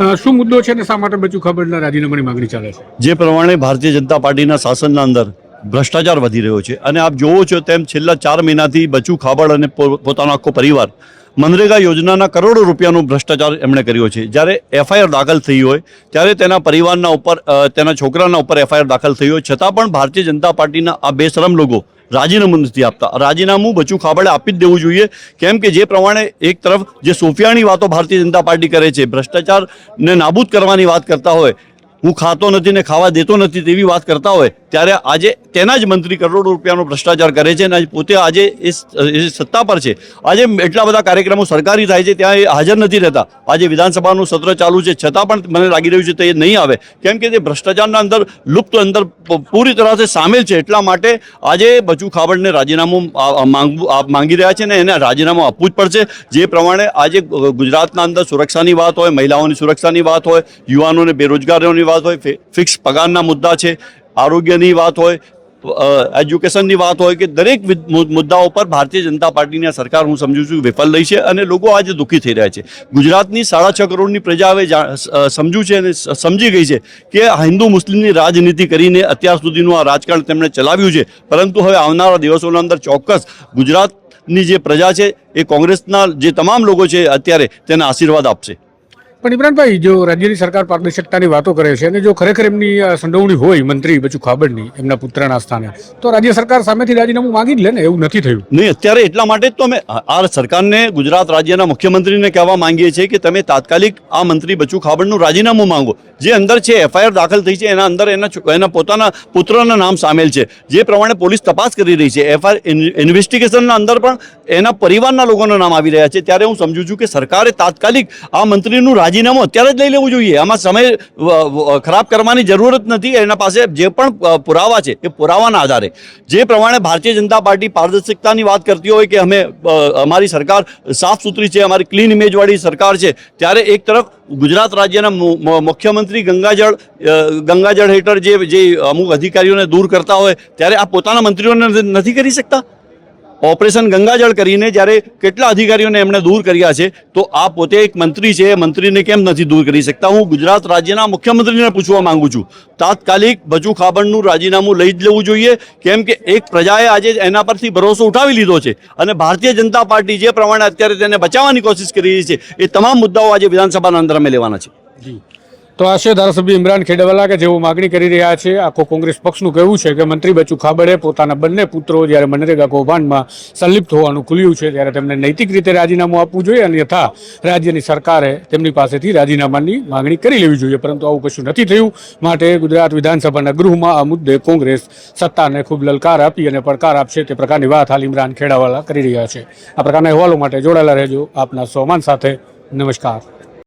શું મુદ્દો છે અને શા માટે બચુ ખબરના રાજીનામાની માંગણી ચાલે છે? જે પ્રમાણે ભારતીય જનતા પાર્ટીના શાસનના અંદર ભ્રષ્ટાચાર વધી રહ્યો છે અને આપ જોવો છો તેમ છેલ્લા ચાર મહિનાથી બચુ ખાબડ અને પોતાનો આખો પરિવાર મનરેગા યોજનાના કરોડો રૂપિયાનો ભ્રષ્ટાચાર એમણે કર્યો છે. જ્યારે એફઆઈઆર દાખલ થઈ હોય, ત્યારે તેના પરિવારના ઉપર તેના છોકરાના ઉપર એફઆઈઆર દાખલ થઈ હોય. છતાં પણ ભારતીય જનતા પાર્ટીના આ બેશરમ લોકો રાજીનામું નથી આપતા. રાજીનામું બચુ ખાબડે આપી જ દેવું જોઈએ. કેમ કે જે પ્રમાણે એક તરફ જે સોફિયાની વાતો ભારતીય જનતા પાર્ટી કરે છે, ભ્રષ્ટાચારને નાબૂદ કરવાની વાત કરતા હોય, હું ખાતો નથી ને ખાવા દેતો નથી તેવી વાત કરતા હોય, ત્યારે આજે તેના જ મંત્રી કરોડો રૂપિયાનો ભ્રષ્ટાચાર કરે છે અને પોતે આજે એ સત્તા પર છે. આજે એટલા બધા કાર્યક્રમો સરકારી થાય છે, ત્યાં એ હાજર નથી રહેતા. આજે વિધાનસભાનું સત્ર ચાલુ છે, છતાં પણ મને લાગી રહ્યું છે તે નહીં આવે. કેમ કે તે ભ્રષ્ટાચારના અંદર, લુપ્ત અંદર પૂરી તરહથી સામેલ છે. એટલા માટે આજે બચુ ખાબડને રાજીનામું માંગવું માંગી રહ્યા છે ને એને રાજીનામું આપવું જ પડશે. જે પ્રમાણે આજે ગુજરાતના અંદર સુરક્ષાની વાત હોય, મહિલાઓની સુરક્ષાની વાત હોય, યુવાનોને બેરોજગારીઓની વાત હોય ફિક્સ પગારના મુદ્દા છે, આરોગ્યની વાત હોય એજ્યુકેશનની વાત હોય કે દરેક મુદ્દાઓ પર ભારતીય જનતા પાર્ટીની સરકાર હું સમજુ છું વિફલ રહી છે અને લોકો આજે દુઃખી થઈ રહ્યા છે. ગુજરાતની સાડા છ કરોડની પ્રજા હવે જા- અ, સમજુ છે અને સમજી ગઈ છે કે હિન્દુ મુસ્લિમની રાજનીતિ કરીને અત્યાર સુધીનું આ રાજકારણ તેમણે ચલાવ્યું છે. પરંતુ હવે આવનારા દિવસોના અંદર ચોક્કસ ગુજરાતની જે પ્રજા છે એ કોંગ્રેસના જે તમામ લોકો છે અત્યારે તેને આશીર્વાદ આપશે. પણ ઇમરાનભાઈ, જો રાજ્યની સરકાર પારદર્શકતાની વાતો કરે છે અને જો ખરેખર એમની સંડોવણી હોય મંત્રી બચુ ખાબડની, એમના પુત્રના સ્થાને, તો રાજ્ય સરકાર સામેથી રાજીનામું માંગી જ લે ને? એવું નથી થયું. નહીં, અત્યારે એટલા માટે જ તો અમે, આ સરકારને ગુજરાત રાજ્યના મુખ્યમંત્રીને કહેવા માંગીએ છીએ કે તમે તાત્કાલિક આ મંત્રી બચુ ખાબડનું રાજીનામું માંગો. જે અંદર છે, એફઆઈઆર દાખલ થઈ છે, એના અંદર એના એના પોતાના પુત્રના નામ સામેલ છે. જે પ્રમાણે પોલીસ તપાસ કરી રહી છે, એફઆઈઆર ઇન્વેસ્ટિગેશનના અંદર પણ એના પરિવારના લોકોના નામ આવી રહ્યા છે. ત્યારે હું સમજુ છું કે સરકારે તાત્કાલિક આ મંત્રીનું રાજીનામું અત્યારે જ લઈ લેવું જોઈએ. આમાં સમય ખરાબ કરવાની જરૂરત નથી. એના પાસે જે પણ પુરાવા છે, એ પુરાવાના આધારે. જે પ્રમાણે ભારતીય જનતા પાર્ટી પારદર્શકતાની વાત કરતી હોય કે અમે અમારી સરકાર સાફ સુથરી છે, અમારી ક્લીન ઇમેજવાળી સરકાર છે, ત્યારે એક તરફ ગુજરાત રાજ્યના મુખ્યમંત્રી ગંગાજળ ગંગાજળ હેઠળ જે જે અમુક અધિકારીઓને દૂર કરતા હોય, ત્યારે આ પોતાના મંત્રીઓને નથી કરી શકતા? ઓપરેશન ગંગાજળ કરીને જ્યારે કેટલા અધિકારીઓને એમણે દૂર કર્યા છે, તો આ પોતે એક મંત્રી છે, એ મંત્રીને કેમ નથી દૂર કરી શકતા? હું ગુજરાત રાજ્યના મુખ્યમંત્રીને પૂછવા માંગુ છું. તાત્કાલિક ભજુ ખાબડનું રાજીનામું લઈ જ લેવું જોઈએ, કેમ કે એક પ્રજાએ આજે એના પરથી ભરોસો ઉઠાવી લીધો છે અને ભારતીય જનતા પાર્ટી જે પ્રમાણે અત્યારે તેને બચાવવાની કોશિશ કરી રહી છે, એ તમામ મુદ્દાઓ આજે વિધાનસભાના અંદર અમે લેવાના છે. તો આશય ધારાસભ્ય ઇમરાન ખેડાવાલા કે જેઓ માગણી કરી રહ્યા છે. આખો કોંગ્રેસ પક્ષનું કહેવું છે કે મંત્રી બચુ ખાબડે પોતાના બંને પુત્રો જ્યારે મનરેગા કૌભાંડમાં સંલિપ્ત હોવાનું ખુલ્યું છે ત્યારે તેમને નૈતિક રીતે રાજીનામું આપવું જોઈએ અન્યથા રાજ્યની સરકારે તેમની પાસેથી રાજીનામાની માંગણી કરી લેવી જોઈએ. પરંતુ આવું કશું નથી થયું. માટે ગુજરાત વિધાનસભાના ગૃહમાં આ મુદ્દે કોંગ્રેસ સત્તાને ખૂબ લલકાર આપી અને પડકાર આપશે તે પ્રકારની વાત હાલ ઇમરાન ખેડાવાલા કરી રહ્યા છે. આ પ્રકારના અહેવાલો માટે જોડાયેલા રહેજો આપના સોમાન સાથે. નમસ્કાર.